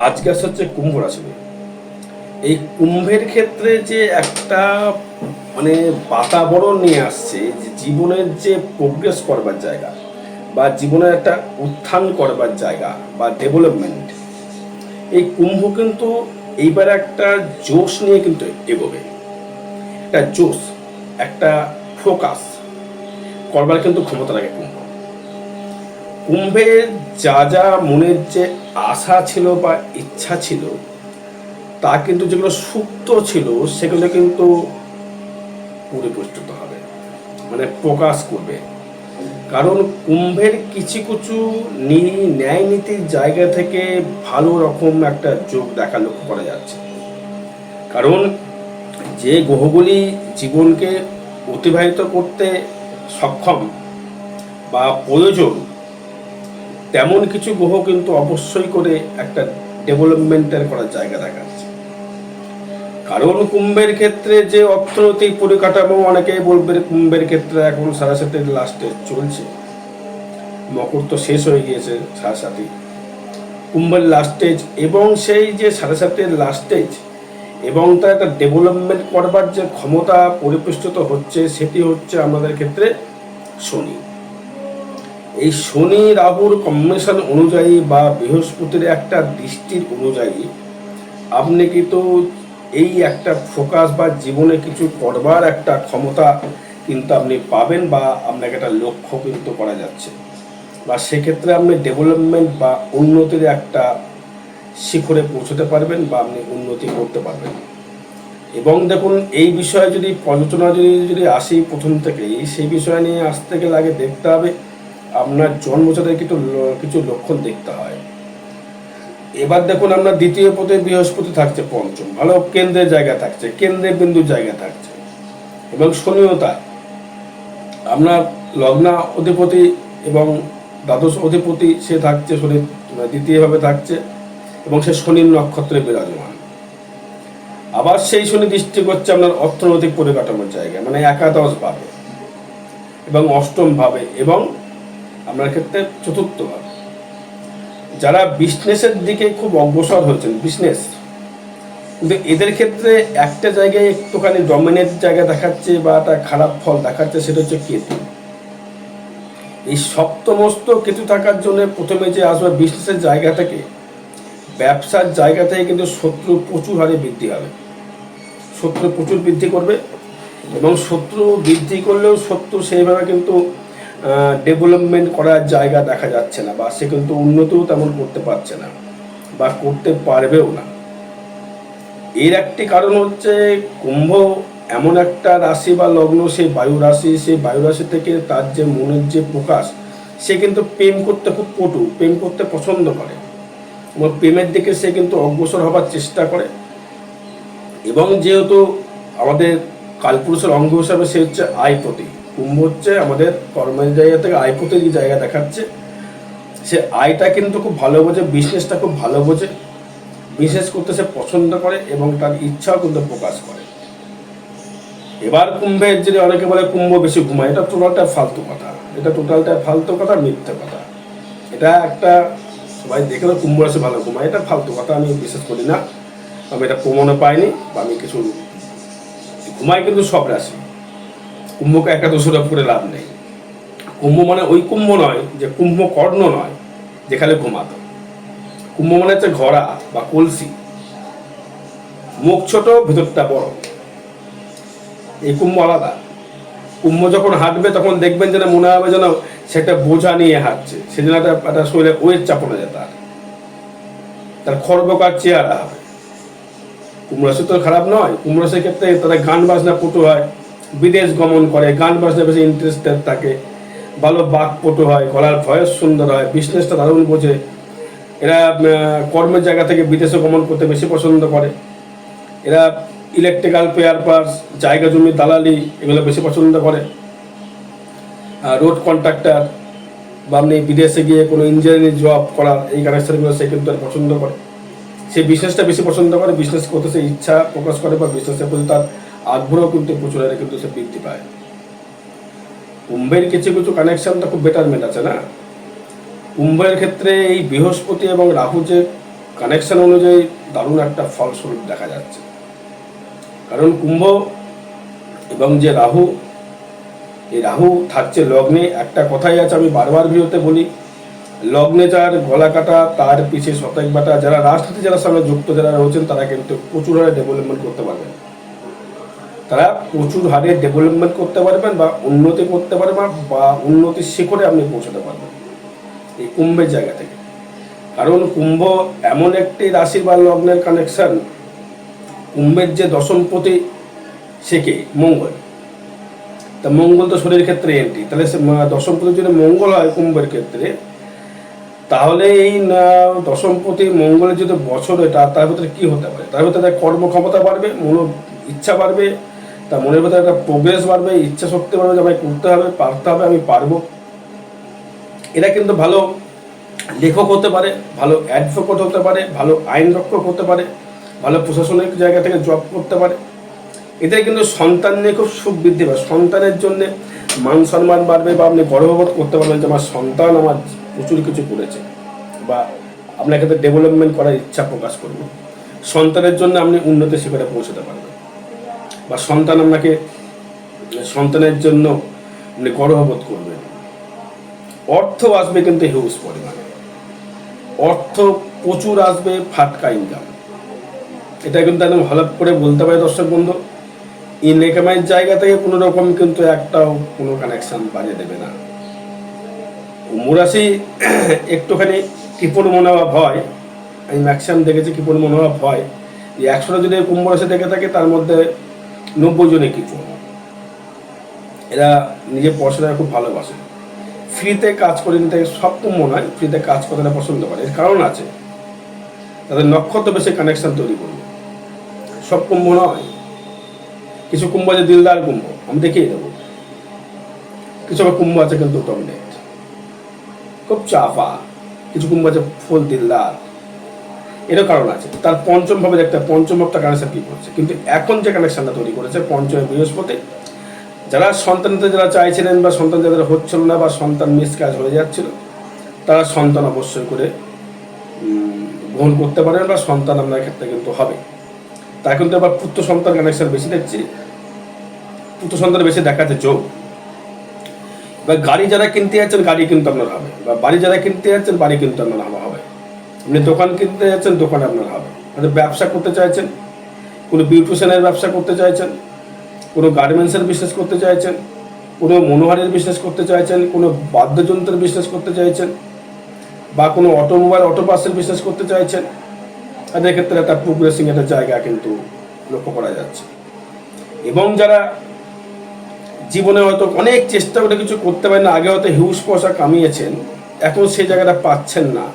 আজকে আসছে হচ্ছে কুম্ভ রাশি এই কুম্ভের ক্ষেত্রে যে একটা মানে বাতাবরণ নিয়ে আসছে, যে জীবনের যে প্রোগ্রেস করবার জায়গা বা জীবনের একটা উত্থান করবার জায়গা বা ডেভেলপমেন্ট এই কুম্ভ কিন্তু এইবার একটা জোশ নিয়ে কিন্তু এগোবে। একটা জোশ, একটা ফোকাস করবার কিন্তু ক্ষমতা রাখে কুম্ভ কুম্ভের যা যা মনের যে আশা ছিল বা ইচ্ছা ছিল, তা কিন্তু যেগুলো সুপ্ত ছিল, সেগুলো কিন্তু পরিপুষ্ট হবে মানে প্রকাশ করবে। কারণ কুম্ভের কিছু কিছু ন্যায় নীতির জায়গা থেকে ভালো রকম একটা যোগ দেখা লক্ষ্য করা যাচ্ছে। কারণ যে গ্রহগুলি জীবনকে অতিবাহিত করতে সক্ষম বা প্রয়োজন তেমন কিছু গ্রহ কিন্তু অবশ্যই করে একটা ডেভেলপমেন্টের করার জায়গা দেখাচ্ছে কারণ কুম্ভের ক্ষেত্রে যে অর্থনৈতিক পরিকাঠামো, অনেকেই বলবে কুম্ভের ক্ষেত্রে এখন সাড়ে লাস্টে চলছে। মকর তো শেষ হয়ে গিয়েছে সাড়ে কুম্ভের লাস্টেজ এবং সেই যে সাড়ে সাতের লাস্ট স্টেজ এবং তার একটা ডেভেলপমেন্ট করবার যে ক্ষমতা পরিপুষ্টিত হচ্ছে, সেটি হচ্ছে আমাদের ক্ষেত্রে শনি। এই শনি রাহুর কম্বিনেশন অনুযায়ী বা বৃহস্পতির একটা দৃষ্টির অনুযায়ী আপনি কিন্তু এই একটা ফোকাস বা জীবনে কিছু করবার একটা ক্ষমতা কিন্তু আপনি পাবেন বা আপনাকে একটা লক্ষ্য কিন্তু করা যাচ্ছে। বা সেক্ষেত্রে আপনি ডেভেলপমেন্ট বা উন্নতির একটা শিখরে পৌঁছতে পারবেন বা আপনি উন্নতি করতে পারবেন। এবং দেখুন, এই বিষয়ে যদি পর্যালোচনা যদি যদি আসি প্রথম থেকেই, সেই বিষয় নিয়ে আসতে গেলে আগে দেখতে হবে আপনার জন্মচারের কিছু কিছু লক্ষণ দেখতে হয়। এবার দেখুন আপনার দ্বিতীয় পথে বৃহস্পতি থাকছে, পঞ্চম। ভালো, কেন্দ্রের জায়গা থাকছে, কেন্দ্রের বিন্দুর জায়গা থাকছে। এবং শনিও তাই। আপনার লগ্না অধিপতি এবং দ্বাদশ অধিপতি, সে থাকছে, শনি দ্বিতীয়ভাবে থাকছে, এবং সে শনির নক্ষত্রে বিরাজমান। আবার সেই শনি দৃষ্টি করছে আপনার অর্থনৈতিক পরিকাঠামোর জায়গায় মানে একাদশ ভাবে এবং অষ্টম ভাবে এবং আপনার ক্ষেত্রে চতুর্থ ভাবে যারা বিজনেসের দিকে খুব অগ্রসর হয়েছেন বিজনেস কিন্তু এদের ক্ষেত্রে একটা জায়গায় একটুখানি ডমিনেট জায়গা দেখাচ্ছে বা একটা খারাপ ফল দেখাচ্ছে সেটা হচ্ছে কেতু এই সপ্তমস্ত কেতু থাকার জন্য প্রথমে যে আসবে বিজনেসের জায়গা থেকে, ব্যবসার জায়গা থেকে কিন্তু শত্রু প্রচুর হারে বৃদ্ধি হবে শত্রু প্রচুর বৃদ্ধি করবে এবং শত্রু বৃদ্ধি করলেও শত্রু সেইভাবে কিন্তু ডেভেলপমেন্ট করার জায়গা দেখা যাচ্ছে না বা সে কিন্তু উন্নতিও তেমন করতে পারছে না বা করতে পারবেও না। এর একটি কারণ হচ্ছে কুম্ভ এমন একটা রাশি বা লগ্ন সেই বায়ু রাশি সেই বায়ু রাশি থেকে তার যে মনের যে প্রকাশ, সে কিন্তু প্রেম করতে খুব পটু প্রেম করতে পছন্দ করে। এবং প্রেমের দিকে সে কিন্তু অগ্রসর হবার চেষ্টা করে। এবং যেহেতু আমাদের কালপুরুষের অঙ্গ হিসাবে সে হচ্ছে আয়পতি কুম্ভ হচ্ছে আমাদের কর্মের জায়গা থেকে আয়পতির যে জায়গা দেখাচ্ছে, সে আয়টা কিন্তু খুব ভালো বোঝে বিজনেসটা খুব ভালো বোঝে। বিজনেস করতে সে পছন্দ করে এবং তার ইচ্ছাও কিন্তু প্রকাশ করে। এবার কুম্ভের যদি অনেকে বলে কুম্ভ বেশি ঘুমায়, এটা টোটালটা ফালতু কথা। এটা টোটালটা ফালতু কথা, মিথ্যে কথা। এটা একটা, সবাই দেখে না কুম্ভ রাশি ভালো ঘুমায়, এটা ফালতু কথা, আমি বিশ্বাস করি না। আমি এটা প্রমাণও পাইনি বা আমি কিছু ঘুমায় কিন্তু সব রাশি। কুম্ভকে একটা দোষরা করে লাভ নেই। কুম্ভ মানে ওই কুম্ভ নয়, যে কুম্ভ কর্ণ নয়, যেখানে ঘুমাতো। কুম্ভ মানে হচ্ছে ঘোড়া বা কলসি। মুখ ছোট, ভেতরটা বড়। এই কুম্ভ আলাদা। কুম্ভ যখন হাঁটবে, তখন দেখবেন যেন মনে হবে যেন সেটা বোঝা নিয়ে হাঁটছে। সেজন্য একটা শরীরে ওয়েট চাপানো যায় তার। তার খর্বকার চেহারা হবে। কুমড়াশি তো খারাপ নয়। কুমড়াশির ক্ষেত্রে তারা গান বাজনা পটু হয়। বিদেশ গমন করে, গান বাজনা বেশি ইন্টারেস্টেড থাকে। ভালো বাক পটু হয়, গলার ভয়েস সুন্দর হয় বিজনেসটা দারুণ বোঝে। এরা কর্মের জায়গা থেকে বিদেশে গমন করতে বেশি পছন্দ করে। এরা ইলেকট্রিক্যাল পেয়ার পার্স জায়গা জমি, দালালি এগুলো বেশি পছন্দ করে। রোড কন্ট্রাক্টর বা আপনি বিদেশে গিয়ে কোনো ইঞ্জিনিয়ারিং জব করার, এই কানেকশনগুলো সে কিন্তু পছন্দ করে। সে বিজনেসটা বেশি পছন্দ করে বিজনেস করতে সে ইচ্ছা প্রকাশ করে বা বিজনেসের প্রতি তার আগ্রহ কিন্তু প্রচুর হারে কিন্তু সে বৃদ্ধি পায়। কুম্ভের কিছু কিছু কানেকশনটা খুব বেটারমেন্ট আছে না? কুম্ভের ক্ষেত্রে এই বৃহস্পতি এবং রাহু যে কানেকশন অনুযায়ী দারুণ একটা ফলস্বরূপ দেখা যাচ্ছে। কারণ কুম্ভ এবং যে রাহু, এই রাহু থাকছে লগ্নে। একটা কথাই আছে, আমি বারবার ভিডিওতে বলি, লগ্নে যার গলা কাটা, তার পিছে শতক বাটা, যারা রাজনীতি, যারা সঙ্গে যুক্ত, যারা রয়েছেন, তারা কিন্তু প্রচুর ডেভেলপমেন্ট করতে পারবেন। তারা প্রচুর হারে ডেভেলপমেন্ট করতে পারবেন বা উন্নতি করতে পারবেন বা উন্নতির শিখরে আপনি পৌঁছাতে পারবেন এই কুম্ভের জায়গা থেকে। কারণ কুম্ভ এমন একটি রাশি বা লগ্নের কানেকশন কুম্ভের যে দশমপতি কে? মঙ্গল। তা মঙ্গল তো শরীরের ক্ষেত্রে এন্ট্রি তাহলে সে ম- দশমপতি যদি মঙ্গল হয় কুম্ভের ক্ষেত্রে। তাহলে এই দশমপতি মঙ্গলের যদি বছর এটা তার ভিতরে কী হতে পারে? তার ভিতরে তার কর্মক্ষমতা বাড়বে মনো ইচ্ছা বাড়বে তার মনের ভিতরে একটা প্রোগ্রেস বাড়বে ইচ্ছা শক্তি বাড়বে যে আমায় করতে হবে, পারতে হবে, আমি পারব। এরা কিন্তু ভালো লেখক হতে পারে, ভালো অ্যাডভোকেট হতে পারে, ভালো আইন রক্ষক হতে পারে, ভালো প্রশাসনিক জায়গা থেকে জব করতে পারে। এদের কিন্তু সন্তান নিয়ে খুব সুখ বৃদ্ধি পাবে সন্তানের জন্য মান সম্মান বাড়বে বা আপনি গর্ববোধ করতে পারবেন যে আমার সন্তান আমার প্রচুর কিছু করেছে বা আপনার ক্ষেত্রে ডেভেলপমেন্ট করার ইচ্ছা প্রকাশ করবে। সন্তানের জন্য আপনি উন্নতি শিখরে পৌঁছতে পারবেন। বা সন্তান আপনাকে, সন্তানের জন্য আপনি গর্ববোধ করবেন। অর্থ আসবে কিন্তু হিউজ পরিমাণে। অর্থ প্রচুর আসবে, ফাটকা ইনকাম এটা কিন্তু একদম হলপ করে বলতে পারে দর্শক বন্ধু ইনকামের জায়গা থেকে কোনো রকম কিন্তু একটাও কোনো কানেকশান বাজে দেবে না। মুরাশি একটুখানি কৃপণ মনোভাব হয়, আমি ম্যাক্সিমাম দেখেছি কৃপণ মনোভাব হয়। যে একশোটা যদি কুম্ভ রাশি দেখে থাকে, তার মধ্যে নব্বই জনের কিছু এরা নিজের পড়াশোনায় খুব ভালোবাসে। ফ্রিতে কাজ করে নিতে সব কুম্ভ নয় ফ্রিতে কাজ এরা পছন্দ করে। এর কারণ আছে, তাদের নক্ষত্র বেশি কানেকশন তৈরি করবে। সব কুম্ভ নয় কিছু কুম্ভ আছে, দিলদার কুম্ভ, আমি দেখিয়ে দেবো। কিছু আবার কুম্ভ আছে কিন্তু ডমিনেট খুব চাপা কিছু কুম্ভ আছে, ফুল দিলদার। এরও কারণ আছে। তার পঞ্চম ভাবে দেখতে পঞ্চম ভাবটা কানেকশন কি করছে? কিন্তু এখন যে কানেকশনটা তৈরি করেছে, পঞ্চমে বৃহস্পতি, যারা সন্তানতে যারা চাইছিলেন বা সন্তান যাদের হচ্ছিল না বা সন্তান মিস কাজ হয়ে যাচ্ছিল, তারা সন্তান অবশ্যই করে গ্রহণ করতে পারেন বা সন্তান আপনার ক্ষেত্রে কিন্তু হবে। তা কিন্তু আবার পুত্র সন্তান কানেকশন বেশি দেখছি। পুত্র সন্তান বেশি দেখাতে যোগ। বা গাড়ি যারা কিনতে যাচ্ছেন, গাড়ি কিন্তু আপনার হবে। বা বাড়ি যারা কিনতে যাচ্ছেন, বাড়ি কিন্তু আপনার হবে। আপনি দোকান কিনতে যাচ্ছেন, দোকান আপনার হবে। মানে ব্যবসা করতে চাইছেন, কোনো বিউটিশিয়ানের ব্যবসা করতে চাইছেন, কোনো গার্মেন্টসের বিজনেস করতে চাইছেন, কোনো মনোহারের বিজনেস করতে চাইছেন, কোনো বাদ্যযন্ত্রের বিজনেস করতে চাইছেন, বা কোনো অটোমোবাইল অটো পার্সেল বিজনেস করতে চাইছেন তাদের ক্ষেত্রে একটা প্রোগ্রেসিং একটা জায়গা কিন্তু লক্ষ্য করা যাচ্ছে। এবং যারা জীবনে হয়তো অনেক চেষ্টা করে কিছু করতে পারেন না, আগে হয়তো হিউজ পয়সা কামিয়েছেন, এখন সেই জায়গাটা পাচ্ছেন না।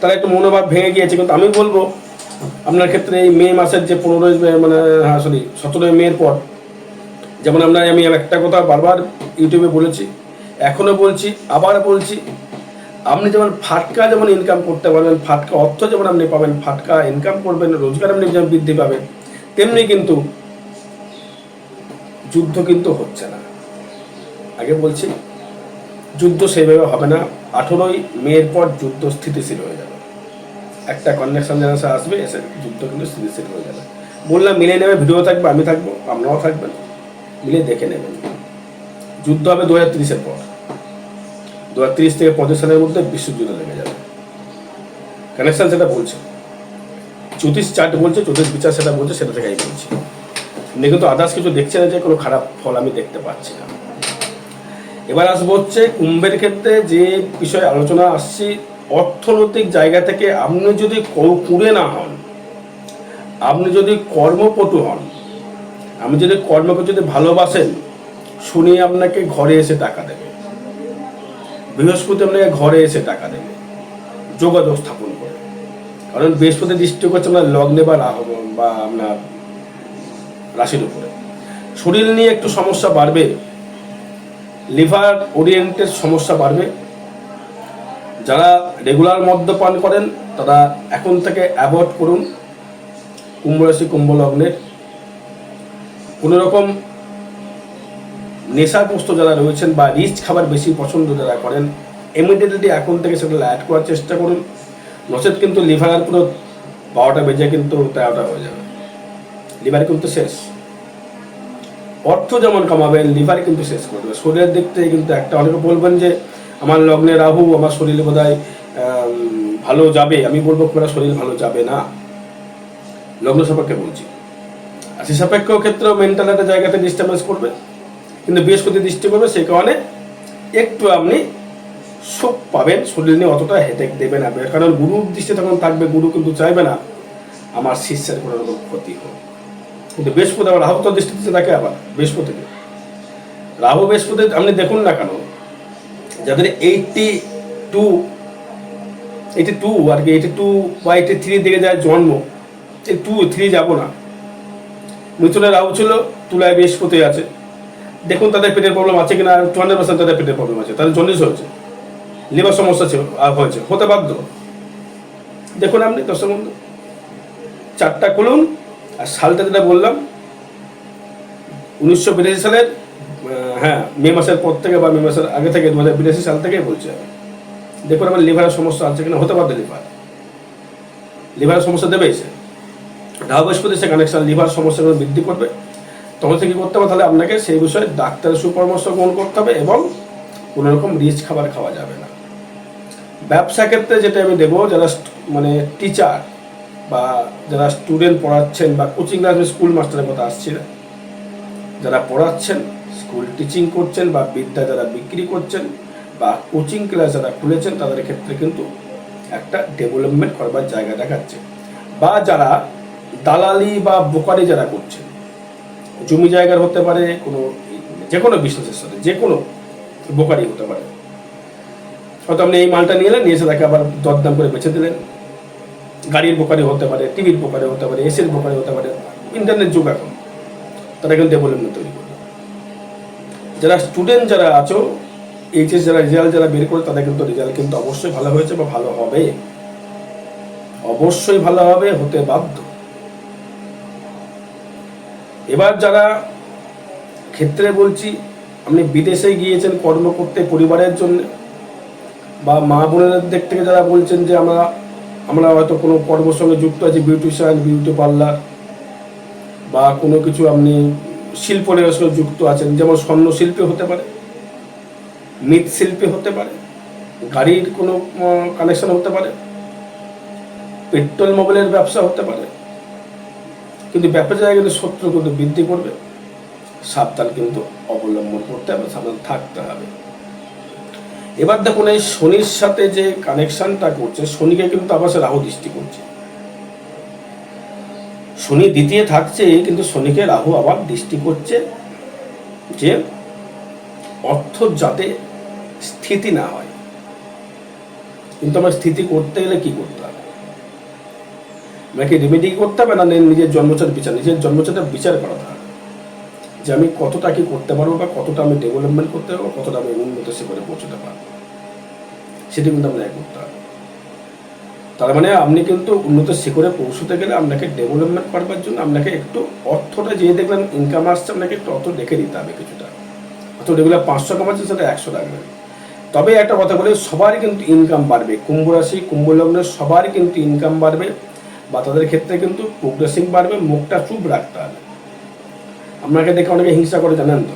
তারা একটু মনোভাব ভেঙে গিয়েছে, কিন্তু আমি বলব, আপনার ক্ষেত্রে এই মে মাসের যে পনেরোই মানে হ্যাঁ সরি সতেরোই মের পর, যেমন আমরা, আমি একটা কথা বারবার ইউটিউবে বলেছি, এখনও বলছি, আবার বলছি, আপনি যেমন ফাটকা যেমন ইনকাম করতে পারবেন, ফাটকা অর্থ যেমন আপনি পাবেন, ফাটকা ইনকাম করবেন, রোজগার আপনি যেমন বৃদ্ধি পাবেন, তেমনি কিন্তু যুদ্ধ কিন্তু হচ্ছে না। আগে বলছি, যুদ্ধ সেইভাবে হবে না, আঠেরোই মেয়ের পর যুদ্ধ স্থিতিশীল হয়ে যাবে। একটা কনেকশন যেন এসে আসবে এসে যুদ্ধ কিন্তু স্থিতিশীল হয়ে যাবে। বললাম, মিলে নেবে, ভিডিও থাকবে, আমি থাকব আপনারাও থাকবেন মিলে দেখে নেবেন যুদ্ধ হবে দু হাজার তিরিশের পর। দু হাজার তিরিশ থেকে পঁচিশ সালের মধ্যে বিশ্বযুদ্ধ লেগে যাবে। কানেকশন সেটা বলছে। জ্যোতিষ চার্ট বলছে, জ্যোতিষ বিচার সেটা বলছে, সেটা থেকেই বলছি। আপনি কিন্তু আদার্স কিছু দেখছে না যে কোনো খারাপ ফল আমি দেখতে পাচ্ছি না। এবার আসব হচ্ছে কুম্ভের ক্ষেত্রে যে বিষয়ে আলোচনা আসছি অর্থনৈতিক জায়গা থেকে আপনি যদি কুঁড়ে না হন, আপনি যদি কর্মপটু হন, আপনি যদি কর্মকে যদি ভালোবাসেন, শুনি আপনাকে ঘরে এসে টাকা দেবে। বৃহস্পতি আপনাকে ঘরে এসে টাকা দেবে। যোগাযোগ স্থাপন করে। কারণ বৃহস্পতি দৃষ্টি করছে আপনার লগ্নে বা বা আপনার রাশির উপরে। শরীর নিয়ে একটু সমস্যা বাড়বে, লিভার ওরিয়েন্টেড সমস্যা বাড়বে যারা রেগুলার মদ্যপান করেন, তারা এখন থেকে অ্যাভয়েড করুন কুম্ভ রাশি কুম্ভ লগ্নের কোনো রকম নেশাগ্রস্ত যারা রয়েছেন বা রিচ খাবার বেশি পছন্দ যারা করেন ইমিডিয়েটলি এখন থেকে সেগুলো অ্যাড করার চেষ্টা করুন। নচেত কিন্তু লিভার পুরো বারোটা বেজে কিন্তু তেরোটা হয়ে যাবে। লিভার কিন্তু শেষ। অর্থ যেমন কমাবেন লিভার কিন্তু শেষ করে দেবে। শরীরের দিক থেকে কিন্তু একটা অনেকে বলবেন যে আমার লগ্নে রাহু, আমার শরীরে বোধ ভালো যাবে। আমি বলব খুব শরীর ভালো যাবে না। লগ্ন সাপেক্ষে বলছি। রাশি সাপেক্ষ ক্ষেত্রেও মেন্টাল একটা জায়গাতে ডিস্টার্বেন্স করবে। কিন্তু বৃহস্পতি দৃষ্টি করবে সেই কারণে একটু আপনি সুখ পাবেন। শরীর নিয়ে অতটা হেডেক দেবে না। কারণ গুরুর দৃষ্টি তখন থাকবে, গুরু কিন্তু চাইবে না আমার শিষ্যের কোনো রকম ক্ষতি হোক। কিন্তু বৃহস্পতি আবার রাহু তো দৃষ্টিতে থাকে আবার, বৃহস্পতিকে। রাহু, বৃহস্পতি আপনি দেখুন না কেন যাদের এইটটি টু এইটি টু আর কি এইটি টু বা এইটি থ্রি দিকে যায় জন্ম এই টু থ্রি যাব না। মিথুনে রাহু ছিল তুলায় বৃহস্পতি আছে। দেখুন তাদের পেটের প্রবলেম আছে কিনা টু হান্ড্রেড পার্সেন্ট তাদের পেটের প্রবলেম আছে, তাদের জন্ডিস হয়েছে। লিভার সমস্যা ছিল হয়েছে, হতে বাধ্য। দেখুন আপনি, দর্শক বন্ধু, চারটা খুলুন, আর সালটা যেটা বললাম, উনিশশো বিরাশি সালের হ্যাঁ মে মাসের পর থেকে বা মে মাসের আগে থেকে দু হাজার বিরাশি সাল থেকেই বলছে। দেখুন, আমার লিভারের সমস্যা আছে কিনা, হতে পারবে লিভার। লিভারের সমস্যা দেবেই সে রাহু বৃহস্পতি, সে কানেকশন লিভার সমস্যাগুলো বৃদ্ধি করবে, তখন সে কী করতে হবে? তাহলে আপনাকে সেই বিষয়ে ডাক্তারের সুপরামর্শ গ্রহণ করতে হবে এবং কোনো রকম রিচ খাবার খাওয়া যাবে না। ব্যবসা ক্ষেত্রে যেটা আমি দেবো, যারা মানে টিচার বা যারা স্টুডেন্ট পড়াচ্ছেন বা কোচিং ক্লাস স্কুল মাস্টারের কথা আসছি না যারা পড়াচ্ছেন স্কুল টিচিং করছেন বা বিদ্যা যারা বিক্রি করছেন বা কোচিং ক্লাস যারা খুলেছেন, তাদের ক্ষেত্রে কিন্তু একটা ডেভেলপমেন্ট করবার জায়গা দেখাচ্ছে। বা যারা দালালি বা বোকারি যারা করছেন, জমি জায়গার হতে পারে, কোনো যে কোনো বিজনেসের সাথে যে কোনো বোকারি হতে পারে। হয়তো আপনি এই মালটা নিয়ে এলেন, নিয়ে এসে তাকে আবার দরদাম করে বেছে দিলেন। গাড়ির বোকারি হতে পারে, টিভির বোকারি হতে পারে এসির বোকারি হতে পারে ইন্টারনেট যুগ এখন। তারা কিন্তু ডেভেলপমেন্ট তৈরি করবে যারা স্টুডেন্ট যারা আছো এইচএস যারা রেজাল্ট যারা বের করে, তাদের কিন্তু রেজাল্ট কিন্তু অবশ্যই ভালো হয়েছে বা ভালো হবে। অবশ্যই ভালো হবে, হতে বাধ্য। এবার যারা ক্ষেত্রে বলছি, আপনি বিদেশে গিয়েছেন, কর্ম করতে পরিবারের জন্য, বা মা বোনের দিক থেকে যারা বলছেন যে আমরা আমরা হয়তো কোনো কর্মের সঙ্গে যুক্ত আছি বিউটিশিয়ান বিউটি পার্লার বা কোনো কিছু আপনি শিল্পের সঙ্গে যুক্ত আছেন, যেমন স্বর্ণ শিল্পী হতে পারে, মৃৎশিল্পী হতে পারে, গাড়ির কোনো কানেকশন হতে পারে, পেট্রোল মোবাইলের ব্যবসা হতে পারে। কিন্তু ব্যবসা জায়গায় কিন্তু শত্রু কিন্তু বৃদ্ধি করবে, সাবধান কিন্তু অবলম্বন করতে হবে, সাবধান থাকতে হবে। এবার দেখুন, এই শনির সাথে যে কানেকশনটা করছে, শনিকে কিন্তু আবার সে রাহু দৃষ্টি করছে। শনি দ্বিতীয় থাকছে, কিন্তু শনিকে রাহু আবার দৃষ্টি করছে যে অর্থ যাতে স্থিতি না হয়। কিন্তু আমার স্থিতি করতে গেলে কি করতে হবে? আমাকে রেমেডি করতে হবে না নিজের জন্মচার বিচার? নিজের জন্মচারটা বিচার করাতে হবে যে আমি কতটা কি করতে পারব বা কতটা আমি ডেভেলপমেন্ট করতে পারব, কতটা আমি উন্নত শিখরে পৌঁছতে পারব, সেটি কিন্তু আপনাকে করতে হবে। তার মানে আপনি কিন্তু উন্নত শিখরে পৌঁছতে গেলে আপনাকে ডেভেলপমেন্ট করবার জন্য আপনাকে একটু অর্থটা যে দেখলেন ইনকাম আসছে, আপনাকে একটু অর্থ রেখে দিতে হবে কিছুটা। অর্থ রেগুলার পাঁচশো কামাচ্ছে সেটা একশো রাখবেন তবে একটা কথা বলি সবারই কিন্তু ইনকাম বাড়বে। কুম্ভ রাশি, কুম্ভ লগ্নের সবারই কিন্তু ইনকাম বাড়বে বা তাদের ক্ষেত্রে কিন্তু প্রোগ্রেসিং বাড়বে, মুখটা চুপ রাখতে হবে। আপনাকে দেখে অনেকে হিংসা করে, জানেন তো?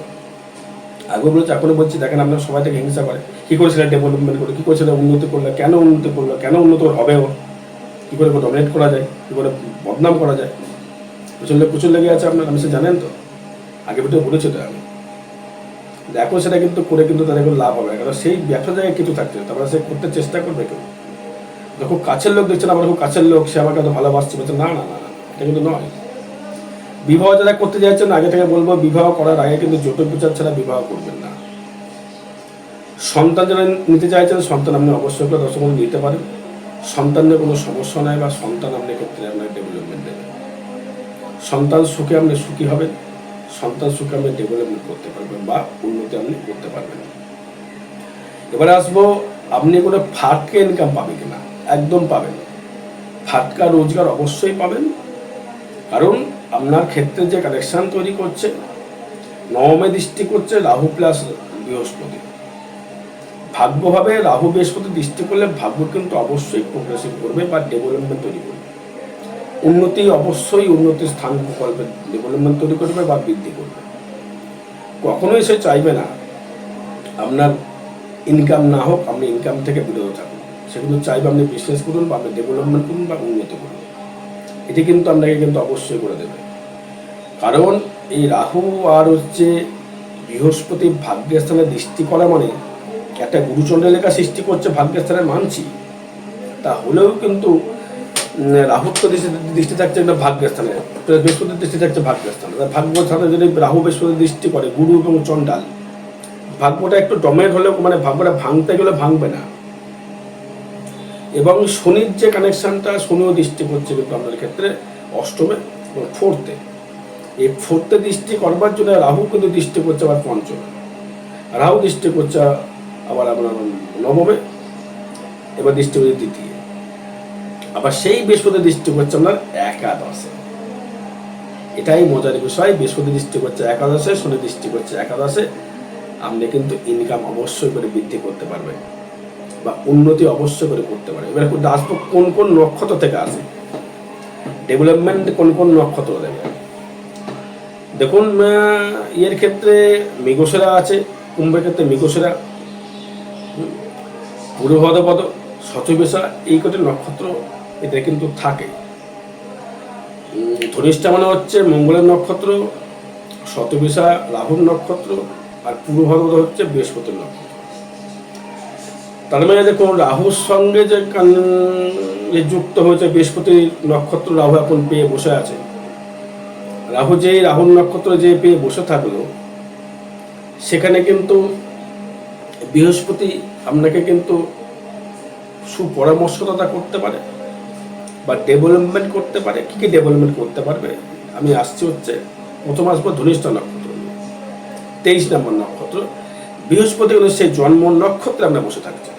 আগে বলেছি এখনও বলছি, দেখেন আপনার সবাই থেকে হিংসা করে। কী করে সেটা ডেভেলপমেন্ট করে? কী করে সেটা উন্নতি করল? কেন উন্নতি করল? কেন উন্নত হবে ও কী করে ডমিনেট করা যায়? কী করে বদনাম করা যায়? প্রচুর প্রচুর লেগে আছে আপনার আমি সে জানেন তো? আগে ভিডিও বলেছি তো আমি। এখন সেটা কিন্তু করে কিন্তু তাদের কোনো লাভ হবে না। কারণ সেই ব্যবসা জায়গায় কিছু থাকছে তারপরে সে করতে চেষ্টা করবে কেউ? যখন কাছের লোক দেখছেন আমার খুব কাছের লোক, সে আমাকে এত ভালোবাসছে, বলছে না না না, এটা কিন্তু নয়। বিবাহ যারা করতে যাচ্ছেন, আগে থেকে বলব, বিবাহ করার আগে কিন্তু জটিল বিচার ছাড়া বিবাহ করবেন না। সন্তান যারা নিতে চাইছেন, সন্তান আপনি অবশ্যই করে দর্শক নিতে পারেন। সন্তানের কোনো সমস্যা নাই বা সন্তান আপনার ক্ষেত্রে আপনার ডেভেলপমেন্ট দেবে সন্তান সুখে আপনি সুখী হবেন, সন্তান সুখে আপনি ডেভেলপমেন্ট করতে পারবেন বা উন্নতি আপনি করতে পারবেন। এবারে আসব, আপনি কোনো ফাটকে ইনকাম পাবে কিনা? একদম পাবেন। ফাটকা রোজগার অবশ্যই পাবেন। কারণ আপনার ক্ষেত্রে যে কানেকশন তৈরি করছে, নবমে দৃষ্টি করছে রাহু প্লাস বৃহস্পতি। ভাগ্যভাবে রাহু বৃহস্পতি দৃষ্টি করলে ভাগ্য কিন্তু অবশ্যই প্রোগ্রেসিভ করবে বা ডেভেলপমেন্ট তৈরি করবে। উন্নতি অবশ্যই উন্নতি স্থান প্রকল্পে ডেভেলপমেন্ট তৈরি করবে বা বৃদ্ধি করবে। কখনোই সে চাইবে না, আপনার ইনকাম না হোক, আপনি ইনকাম থেকে বিরত থাকুন। সে কিন্তু চাইবে আপনি বিজনেস করুন বা আপনি ডেভেলপমেন্ট করুন বা উন্নতি করুন। এটি কিন্তু আপনাকে কিন্তু অবশ্যই করে দেবে। কারণ এই রাহু আর হচ্ছে বৃহস্পতি ভাগ্যস্থানে দৃষ্টি করা মানে একটা গুরুচন্দ্র লেখা সৃষ্টি করছে ভাগ্যস্থানে মানছি। তা হলেও কিন্তু রাহুর তো দৃষ্টি দৃষ্টি থাকছে একটা ভাগ্যস্থানে, বৃহস্পতির দৃষ্টি থাকছে ভাগ্যস্থানে। তা ভাগ্যস্থানে যদি রাহু বৃহস্পতি দৃষ্টি করে, গুরু এবং চণ্ডাল, ভাগ্যটা একটু ডমেট হলেও মানে ভাগ্যটা ভাঙতে গেলে ভাঙবে না। এবং শনির যে কানেকশনটা শনিও দৃষ্টি করছে কিন্তু আপনার ক্ষেত্রে অষ্টমে এবং ফোর্থে এই ফোর্থে দৃষ্টি করবার জন্য রাহু কিন্তু দৃষ্টি করছে আবার পঞ্চমে। রাহু দৃষ্টি করছে আবার আপনার নবমে, এবার দৃষ্টি করছে দ্বিতীয়। আবার সেই বৃহস্পতি দৃষ্টি করছে আপনার একাদশে। এটাই মজার বিষয়, বৃহস্পতি দৃষ্টি করছে একাদশে, শনি দৃষ্টি করছে একাদশে। আপনি কিন্তু ইনকাম অবশ্যই করে বৃদ্ধি করতে পারবেন। বা উন্নতি অবশ্যই করে করতে পারে। এবার কিন্তু আসব কোন কোন নক্ষত্র থেকে আসে? ডেভেলপমেন্ট কোন কোন নক্ষত্র দেবে দেখুন ইয়ের ক্ষেত্রে মৃগসেরা আছে, কুম্ভের ক্ষেত্রে মৃগসেরা পূর্বভদপদ শতবেশা, এই কটি নক্ষত্র এতে কিন্তু থাকে। ধনিষ্ঠা মানে হচ্ছে মঙ্গলের নক্ষত্র, শতবিশা রাহুর নক্ষত্র, আর পূর্বভদ্র হচ্ছে বৃহস্পতির নক্ষত্র। তার মানে দেখুন, রাহুর সঙ্গে যে যে যুক্ত হয়েছে বৃহস্পতির নক্ষত্র, রাহু এখন পেয়ে বসে আছে। রাহু যে রাহুর নক্ষত্র যে পেয়ে বসে থাকল, সেখানে কিন্তু বৃহস্পতি আপনাকে কিন্তু সুপরামর্শদাতা করতে পারে বা ডেভেলপমেন্ট করতে পারে। কী কী ডেভেলপমেন্ট করতে পারবে? আমি আসছি হচ্ছে প্রথম আসব ধনিষ্ঠ নক্ষত্র তেইশ নম্বর নক্ষত্র, বৃহস্পতি হলো সেই জন্ম নক্ষত্রে আমরা বসে থাকছি।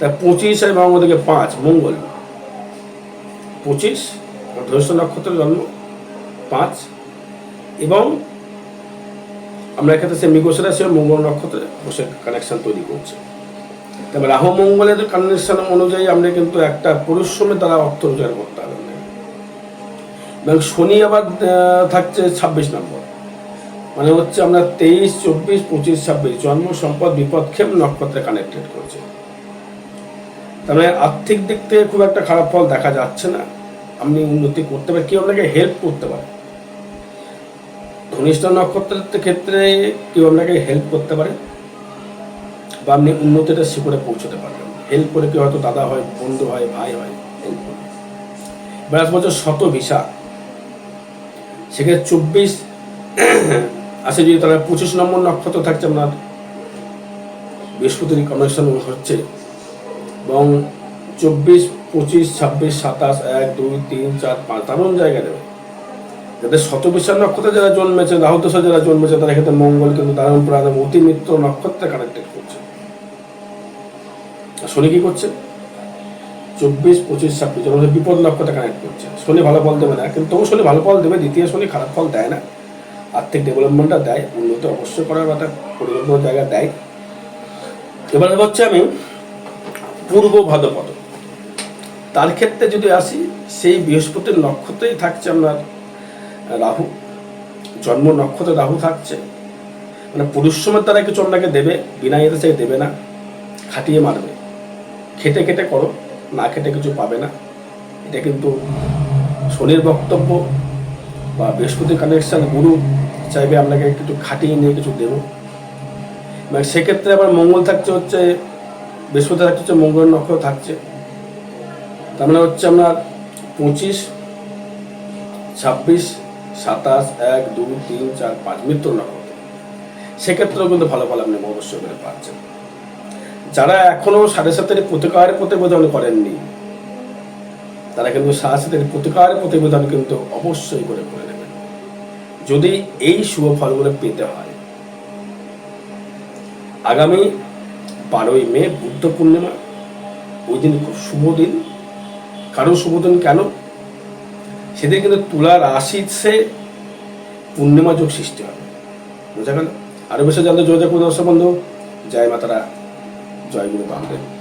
তা পঁচিশ এবং আমাদেরকে পাঁচ, মঙ্গল। পঁচিশ, ধনিষ্ঠ নক্ষত্রের জন্ম, পাঁচ। এবং আমরা এক্ষেত্রে সে মৃগসেরা সে মঙ্গল নক্ষত্রে বসে কানেকশন তৈরি করছে। তবে রাহু, মঙ্গলের কানেকশন অনুযায়ী আমরা কিন্তু একটা পরিশ্রমের দ্বারা অর্থ রোজগার করতে হবে। এবং শনি আবার থাকছে ছাব্বিশ নম্বর। মানে হচ্ছে আমরা তেইশ, চব্বিশ, পঁচিশ, ছাব্বিশ, জন্ম, সম্পদ বিপদক্ষেপ নক্ষত্রে কানেক্টেড করছে। মানে আর্থিক দিক থেকে খুব একটা খারাপ ফল দেখা যাচ্ছে না। আপনি উন্নতি করতে পারেন, কেউ আপনাকে হেল্প করতে পারে। ধনিষ্ঠ নক্ষত্রের ক্ষেত্রে কেউ আপনাকে হেল্প করতে পারে বা আপনি উন্নতিটা শিখরে পৌঁছতে পারবেন। হেল্প করে কেউ হয়তো দাদা হয়, বন্ধু হয়, ভাই হয় হেল্প বেড়াস বছর শত ভিসা। সেখানে চব্বিশ আছে যদি তারা পঁচিশ নম্বর নক্ষত্র থাকছে আপনার। বৃহস্পতির কমিশন হচ্ছে। এবং চব্বিশ, পঁচিশ, ছাব্বিশ, সাতাশ, এক, দুই, তিন, চার, পাঁচ তেমন জায়গা দেবে। যাদের শতবিশাল নক্ষত্রে যারা জন্মেছে রাহুদশা যারা জন্মেছে তারা ক্ষেত্রে মঙ্গল কিন্তু দারুণ প্রাণম অতি মিত্র নক্ষত্রে কানেক্টেড করছে। শনি কি করছে? চব্বিশ, পঁচিশ, ছাব্বিশ যেমন বিপদ নক্ষত্রে কানেক্ট করছে। শনি ভালো ফল দেবে না, কিন্তু তবু শনি ভালো ফল দেবে, দ্বিতীয় শনি খারাপ ফল দেয় না। আর্থিক ডেভেলপমেন্টটা দেয়, উন্নতি অবশ্যই করার একটা পরিকল্পনা জায়গা দেয়। এবার হচ্ছে আমি পূর্ব ভাদ্রপদ তার ক্ষেত্রে যদি আসি, সেই বৃহস্পতির নক্ষত্রেই থাকছে আপনার রাহু। জন্ম নক্ষত্রে রাহু থাকছে। মানে পরিশ্রমের দ্বারা কিছু আপনাকে দেবে, বিনা ইয়েতে সে দেবে না, খাটিয়ে মারবে। খেটে খেটে করো, না খেটে কিছু পাবে না। এটা কিন্তু শনির বক্তব্য বা বৃহস্পতি কানেকশন গুরু চাইবে আপনাকে কিছু খাটিয়ে নিয়ে কিছু দেবো। মানে সেক্ষেত্রে আবার মঙ্গল থাকছে হচ্ছে বৃহস্পতি থাকছে হচ্ছে মঙ্গল নক্ষত্র থাকছে। তার মানে হচ্ছে আপনার পঁচিশ, ছাব্বিশ, সাতাশ, এক, দুই, তিন, চার, পাঁচ মৃত্যুর নক্ষত্র। সেক্ষেত্রেও কিন্তু ভালো ফল আপনি অবশ্যই করে পাচ্ছেন। যারা এখনও সাড়ে সাতের প্রতিকারের প্রতিবেদন করেননি, তারা কিন্তু সাড়ে সাতের প্রতিকারের প্রতিবেদন কিন্তু অবশ্যই করে করে নেবেন। যদি এই শুভ ফলগুলো পেতে হয়, আগামী বারোই মে বুদ্ধ পূর্ণিমা। ওই দিন খুব শুভ দিন। কারণ শুভ দিন কেন? সেদিন কিন্তু তুলা রাশিতে পূর্ণিমা যোগ সৃষ্টি হবে বোঝা গেল? আরও বেশি জানতে যোগাযোগ করুন দর্শক বন্ধু। জয় মাতারা, জয় গুরু বামদেব